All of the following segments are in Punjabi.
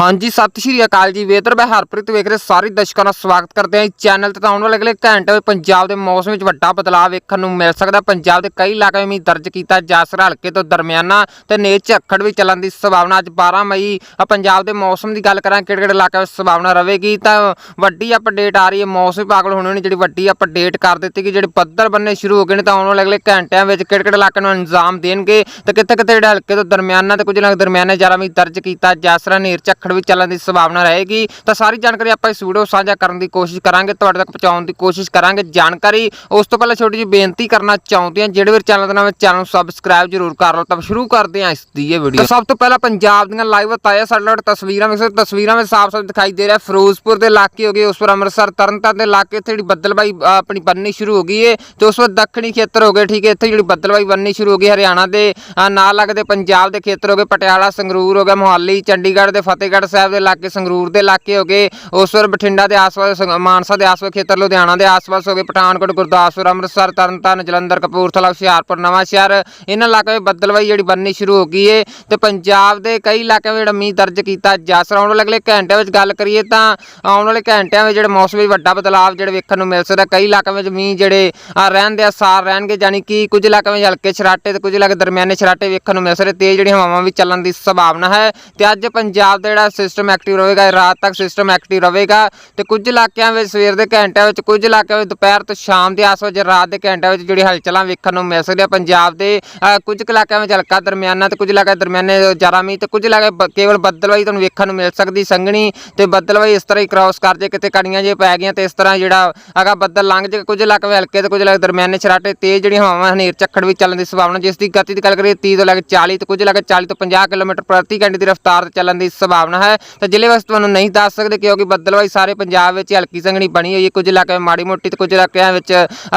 ਹਾਂਜੀ, ਸਤਿ ਸ਼੍ਰੀ ਅਕਾਲ ਜੀ। ਵੇਤਰ ਮੈਂ ਹਰਪ੍ਰੀਤ ਵੇਖ ਰਹੇ। ਸਾਰੇ ਦਰਸ਼ਕਾਂ ਦਾ ਸਵਾਗਤ ਕਰਦੇ ਹਾਂ ਇਸ ਚੈਨਲ ਤੇ। ਤਾਂ ਆਉਣ ਵਾਲੇ ਅਗਲੇ ਘੰਟੇ ਵਿੱਚ ਪੰਜਾਬ ਦੇ ਮੌਸਮ ਵਿੱਚ ਵੱਡਾ ਬਦਲਾਅ ਵੇਖਣ ਨੂੰ ਮਿਲ ਸਕਦਾ। ਪੰਜਾਬ ਦੇ ਕਈ ਇਲਾਕਿਆਂ ਵਿੱਚ ਦਰਜ ਕੀਤਾ ਜਾਸਰ ਹਲਕੇ ਤੋਂ ਦਰਮਿਆਨਾ ਤੇ ਨੇਜ ਝੱਖੜ ਵੀ ਚੱਲਣ ਦੀ ਸੰਭਾਵਨਾ। ਅੱਜ 12 ਮਈ ਪੰਜਾਬ ਦੇ ਮੌਸਮ ਦੀ ਗੱਲ ਕਰਾਂ ਕਿਹੜੇ ਕਿਹੜੇ ਇਲਾਕਿਆਂ ਵਿੱਚ ਸੰਭਾਵਨਾ ਰਹੇਗੀ? ਤਾਂ ਵੱਡੀ ਅਪਡੇਟ ਆ ਰਹੀ ਹੈ। ਮੌਸਮ ਵਿਭਾਗ ਵੱਲੋਂ ਹੁਣੇ ਜਿਹੜੀ ਵੱਡੀ ਅਪਡੇਟ ਕਰ ਦਿੱਤੀ ਕਿ ਜਿਹੜੇ ਬੱਦਲ ਬੰਨੇ ਸ਼ੁਰੂ ਹੋ ਗਏ ਨੇ, ਤਾਂ ਆਉਣ ਵਾਲੇ ਅਗਲੇ ਘੰਟਿਆਂ ਵਿੱਚ ਕਿਹੜੇ ਕਿਹੜੇ ਇਲਾਕਿਆਂ ਨੂੰ ਅੰਜਾਮ ਦੇਣਗੇ? ਤੇ ਕਿੱਥੇ ਕਿੱਥੇ ਜਿਹੜੇ ਹਲਕੇ ਤੋਂ ਦਰਮਿਆਨਾ ਤੇ ਕੁਝ ਇਲਾਕੇ ਦਰਮਿਆਨੇ ਜ਼ਿਆਦਾ ਵੀ ਦਰਜ ਕੀਤਾ ਜਾਸਰਾ ਨੇਰ ਝੱਖੜ ਵੀ ਚੱਲਣ ਦੀ ਸੰਭਾਵਨਾ ਰਹੇਗੀ। ਤਾਂ ਸਾਰੀ ਜਾਣਕਾਰੀ ਆਪਾਂ ਇਸ ਵੀਡੀਓ ਸਾਂਝਾ ਕਰਨ ਦੀ ਕੋਸ਼ਿਸ਼ ਕਰਾਂਗੇ, ਤੁਹਾਡੇ ਤੱਕ ਪਹੁੰਚਾਉਣ ਦੀ ਕੋਸ਼ਿਸ਼ ਕਰਾਂਗੇ। ਜਾਣਕਾਰੀ ਉਸ ਤੋਂ ਪਹਿਲਾਂ ਛੋਟੀ ਜਿਹੀ ਬੇਨਤੀ ਕਰਨਾ ਚਾਹੁੰਦੇ ਹਾਂ, ਜਿਹੜੇ ਵੀ ਚੈਨਲ ਦੇ ਨਾਲ ਚੈਨਲ ਨੂੰ ਸਬਸਕ੍ਰਾਈਬ ਜ਼ਰੂਰ ਕਰ ਲਓ। ਤਾਂ ਸ਼ੁਰੂ ਕਰਦੇ ਹਾਂ ਇਸ ਦੀ ਇਹ ਵੀਡੀਓ ਸਭ ਤੋਂ ਪਹਿਲਾਂ ਪੰਜਾਬ ਦੀਆਂ ਲਾਈਵ ਤਾਜ਼ਾ ਸਾਡੇ ਨਾਲ ਤਸਵੀਰਾਂ ਵਿੱਚ ਤਸਵੀਰਾਂ ਵਿੱਚ ਸਾਫ਼-ਸਾਫ਼ ਦਿਖਾਈ ਦੇ ਰਿਹਾ ਫਿਰੋਜ਼ਪੁਰ ਦੇ ਇਲਾਕੇ ਹੋ ਗਏ, ਉਸ ਪਰ ਅੰਮ੍ਰਿਤਸਰ, ਤਰਨਤਾਰਨ ਦੇ ਇਲਾਕੇ, ਇੱਥੇ ਜਿਹੜੀ ਬੱਦਲਬਾਈ ਆਪਣੀ ਬੰਨੀ ਸ਼ੁਰੂ ਹੋ ਗਈ ਹੈ ਤੇ ਉਸ ਵਾਰ ਦੱਖਣੀ ਖੇਤਰ ਹੋ ਗਏ, ਠੀਕ ਹੈ, ਇੱਥੇ ਜਿਹੜੀ ਬੱਦਲਬਾਈ ਬੰਨੀ ਸ਼ੁਰੂ ਹੋ ਗਈ, ਹਰਿਆਣਾ ਦੇ ਨਾਲ ਲੱਗਦੇ ਪੰਜਾਬ ਦੇ ਖੇਤਰ ਹੋ ਗਏ, ਪਟਿਆਲਾ, ਸੰਗਰੂਰ ਹੋ ਗਿਆ, ਮੋਹਾਲੀ, ਚੰਡੀਗੜ੍ਹ ਦੇ ਫਤਿਹਗੜ੍ਹ ਸਾਹਿਬ ਦੇ ਇਲਾਕੇ ਸੰਗਰੂਰ ਦੇ ਇਲਾਕੇ ਹੋ ਗਏ। ਉਸ ਵਾਰ ਬਠਿੰਡਾ ਦੇ ਆਸ-ਪਾਸ ਮਾਨਸਾ ਦੇ ਆਸ-ਪਾਸ ਖੇਤਰ ਲੁਧਿਆਣਾ ਦੇ ਆਸ-ਪਾਸ ਹੋ ਗਏ। ਪਠਾਨਕੋਟ ਗੁਰਦਾਸਪੁਰ ਅੰਮ੍ਰਿਤਸਰ ਤਰਨਤਾਰਨ ਜਲੰਧਰ ਕਪੂਰਥਲਾ ਹੁਸ਼ਿਆਰਪੁਰ ਨਵਾਂ ਸ਼ਹਿਰ। ਇਹਨਾਂ ਇਲਾਕਿਆਂ ਵਿੱਚ ਬੱਦਲਬਾਈ ਜਿਹੜੀ ਬੰਨੀ ਸ਼ੁਰੂ ਹੋ ਗਈ ਹੈ ਤੇ ਪੰਜਾਬ ਦੇ ਕਈ ਇਲਾਕਿਆਂ ਵਿੱਚ ਜਿਹੜਾ ਮੀਂਹ ਦਰਜ ਕੀਤਾ ਜਾ ਸਕਦਾ। ਆਉਣ ਵਾਲੇ ਅਗਲੇ ਘੰਟਿਆਂ ਵਿੱਚ ਗੱਲ ਕਰੀਏ ਤਾਂ ਆਉਣ ਵਾਲੇ ਘੰਟਿਆਂ ਵਿੱਚ ਜਿਹੜੇ ਮੌਸਮ ਵਿੱਚ ਵੱਡਾ ਬਦਲਾਅ ਜਿਹੜੇ ਵੇਖਣ ਨੂੰ ਮਿਲ ਸਕਦਾ। ਕਈ ਇਲਾਕਿਆਂ ਵਿੱਚ ਮੀਂਹ ਜਿਹੜੇ ਆ, ਰਹਿਣ ਦੇ ਆਸਾਰ ਰਹਿਣਗੇ ਯਾਨੀ ਕਿ ਕੁਝ ਇਲਾਕਿਆਂ ਵਿੱਚ ਹਲਕੇ ਛਰਾਟੇ ਤੇ ਕੁਝ ਇਲਾਕੇ ਦਰਮਿਆਨੇ ਛਰਾਟੇ ਵੇਖਣ ਨੂੰ ਮਿਲ ਸਕਦੇ। ਤੇਜ਼ ਜਿਹੜੀਆਂ ਹਵਾਵਾਂ ਵੀ ਚੱਲਣ ਦੀ ਸੰਭਾਵਨਾ ਹੈ। ਤੇ ਅੱਜ ਪੰਜਾਬ ਦਾ ਜਿਹੜਾ ਸਿਸਟਮ ਐਕਟਿਵ ਰਹੇਗਾ ਰਾਤ ਤੱਕ ਸਿਸਟਮ ਐਕਟਿਵ ਰਹੇਗਾ ਤੇ ਕੁਝ ਇਲਾਕਿਆਂ ਵਿੱਚ ਸਵੇਰ ਦੇ ਘੰਟਿਆਂ ਵਿੱਚ, ਕੁਝ ਇਲਾਕਿਆਂ ਵਿੱਚ ਦੁਪਹਿਰ ਤੋਂ ਸ਼ਾਮ ਦੇ ਆਸ-ਪਾਸ ਰਾਤ ਦੇ ਘੰਟਿਆਂ ਵਿੱਚ ਜਿਹੜੀ ਹਲਚਲਾਂ ਵੇਖਣ ਨੂੰ ਮਿਲ ਸਕਦੀਆਂ। ਪੰਜਾਬ ਦੇ ਕੁਝ ਕੁ ਇਲਾਕਿਆਂ ਵਿੱਚ ਹਲਕਾ ਦਰਮਿਆਨਾ ਤੇ ਕੁਝ ਇਲਾਕਿਆਂ ਦਰਮਿਆਨੇ ਜ਼ਿਆਦਾ ਮੀਂਹ ਤੇ ਕੁਝ ਇਲਾਕੇ ਕੇਵਲ ਬੱਦਲਵਾਈ ਤੁਹਾਨੂੰ ਵੇਖਣ ਨੂੰ ਮਿਲ ਸਕਦੀ, ਸੰਘਣੀ ਤੇ ਬੱਦਲਵਾਈ ਇਸ ਤਰ੍ਹਾਂ ਹੀ ਕ੍ਰਾਸ ਕਰ ਜੇ, ਕਿਤੇ ਕਣੀਆਂ ਜੇ ਪੈ ਗਈਆਂ ਤੇ ਇਸ ਤਰ੍ਹਾਂ ਜਿਹੜਾ ਹੈਗਾ ਬੱਦਲ ਲੰਘ ਜੇ, ਕੁਝ ਇਲਾਕੇ ਵਿੱਚ ਹਲਕੇ ਤੇ ਕੁਝ ਇਲਾਕੇ ਦਰਮਿਆਨੇ ਛਰਾਟੇ ਤੇਜ਼ ਜਿਹੜੀਆਂ ਹਵਾਵਾਂ ਹਨੇਰ ਝੱਖੜ ਵੀ ਚੱਲਣ ਦੀ ਸੰਭਾਵਨਾ, ਜਿਸ ਦੀ ਗਤੀ ਦੀ ਗੱਲ ਕਰੀਏ 30 ਤੋਂ ਲੈ ਕੇ 40 ਤੇ ਕੁਝ ਇਲਾਕੇ 40 ਤੋਂ 50 ਕਿਲੋਮੀਟਰ ਪ੍ਰਤੀ ਘੰਟੇ ਦੀ ਰਫ਼ਤਾਰ ਤੇ ਚੱਲਣ ਦੀ ਸੰਭਾਵਨਾ ਹੈ ਤਾਂ ਜ਼ਿਲ੍ਹੇ ਵਾਸਤੇ ਤੁਹਾਨੂੰ ਨਹੀਂ ਦੱਸ ਸਕਦੇ ਕਿਉਂਕਿ ਬੱਦਲਵਾਈ ਸਾਰੇ ਪੰਜਾਬ ਵਿੱਚ ਹਲਕੀ ਸੰਘਣੀ ਬਣੀ ਹੋਈ ਹੈ। ਕੁਝ ਇਲਾਕਿਆਂ ਵਿੱਚ ਮਾੜੀ ਮੋਟੀ ਤੇ ਕੁਝ ਇਲਾਕਿਆਂ ਵਿੱਚ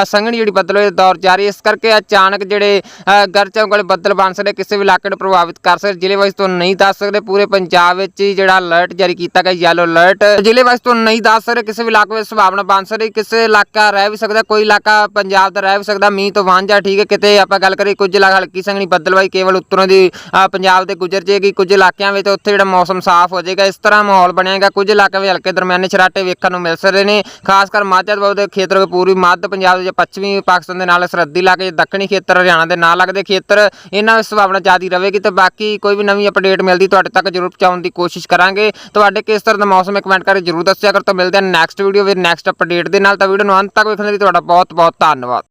ਸੰਘਣੀ ਜਿਹੜੀ ਬੱਦਲਵਾਈ ਦਾ ਦੌਰ ਜਾਰੀ ਇਸ ਕਰਕੇ ਅਚਾਨਕ ਜਿਹੜੇ ਅ, ਗਰਜੋਂ ਵਾਲੇ ਬੱਦਲ ਬਣ ਸਕਦੇ ਕਿਸੇ ਵੀ ਇਲਾਕੇ ਨੂੰ ਪ੍ਰਭਾਵਿਤ ਕਰ ਸਕਦੇ। ਜ਼ਿਲ੍ਹੇ ਵਾਈਜ਼ ਤੁਹਾਨੂੰ ਨਹੀਂ ਦੱਸ ਸਕਦੇ ਪੂਰੇ ਪੰਜਾਬ ਵਿੱਚ ਹੀ ਜਿਹੜਾ ਅਲਰਟ ਜਾਰੀ ਕੀਤਾ ਗਿਆ ਯੈਲੋ ਅਲਰਟ ਜ਼ਿਲ੍ਹੇ ਵਾਈਜ਼ ਤੁਹਾਨੂੰ ਨਹੀਂ ਦੱਸ ਸਕਦੇ ਕਿਸੇ ਵੀ ਇਲਾਕੇ ਵਿੱਚ ਸੰਭਾਵਨਾ ਬਣ ਸਕਦੀ ਕਿਸੇ ਇਲਾਕਾ ਰਹਿ ਵੀ ਸਕਦਾ ਕੋਈ ਇਲਾਕਾ ਪੰਜਾਬ ਦਾ ਰਹਿ ਵੀ ਸਕਦਾ ਮੀਂਹ ਤੋਂ ਵਾਂਝਾ ਠੀਕ ਹੈ। ਕਿਤੇ ਆਪਾਂ ਗੱਲ ਕਰੀਏ ਕੁਝ ਇਲਾਕਾ ਹਲਕੀ ਸੰਘਣੀ ਬੱਦਲਵਾਈ ਕੇਵਲ ਉੱਤਰੋਂ ਦੀ ਅ, ਪੰਜਾਬ ਦੇ ਗੁਜ਼ਰ ਜਾਏਗੀ। ਕੁਝ ਇਲਾਕਿਆਂ ਵਿੱਚ ਉੱਥੇ ਜਿਹੜਾ ਮੌਸਮ ਸਾਫ਼ ਹੋ ਜਾਏਗਾ, ਇਸ ਤਰ੍ਹਾਂ ਮਾਹੌਲ ਬਣੇਗਾ। ਕੁਝ ਇਲਾਕੇ ਵਿੱਚ ਹਲਕੇ ਦਰਮਿਆਨੇ ਛਰਾਟੇ ਵੇਖਣ ਨੂੰ ਮਿਲ ਸਕਦੇ ਨੇ। ਖਾਸ ਕਰ ਮਾਝਾ ਦਬਾਅ ਦੇ ਖੇਤਰ ਵਿੱਚ ਪੂਰੀ ਮੱਧ ਪੰਜਾਬ ਦੇ ਜਾਂ ਪੱਛਮੀ ਪਾਕਿਸਤਾਨ ਦੇ ਨਾਲ ਸਰਹੱਦੀ ਇਲਾਕੇ ਦੱਖਣੀ ਖੇਤਰ, ਹਰਿਆਣਾ ਦੇ ਨਾਲ ਲੱਗਦੇ ਖੇਤਰ, ਇਹਨਾਂ ਵਿੱਚ ਸੰਭਾਵਨਾ ਜ਼ਿਆਦੀ ਰਹੇਗੀ ਤੇ ਬਾਕੀ ਕੋਈ ਵੀ ਨਵੀਂ ਅਪਡੇਟ ਮਿਲਦੀ ਤੁਹਾਡੇ ਤੱਕ ਜ਼ਰੂਰ ਪਹੁੰਚਾਉਣ ਦੀ ਕੋਸ਼ਿਸ਼ ਕਰਾਂਗੇ। ਤੁਹਾਡੇ ਕਿਸ ਤਰ੍ਹਾਂ ਦਾ ਮੌਸਮ ਹੈ ਕਮੈਂਟ ਕਰਕੇ ਜ਼ਰੂਰ ਦੱਸਿਆ ਕਰੋ। ਤਾਂ ਮਿਲਦੇ ਹਾਂ ਨੈਕਸਟ ਵੀਡੀਓ ਵਿੱਚ ਨੈਕਸਟ ਅਪਡੇਟ ਦੇ ਨਾਲ। ਤਾਂ ਵੀਡੀਓ ਨੂੰ ਅੰਤ ਤੱਕ ਵੇਖਣ ਲਈ ਤੁਹਾਡਾ ਬਹੁਤ ਬਹੁਤ ਧੰਨਵਾਦ।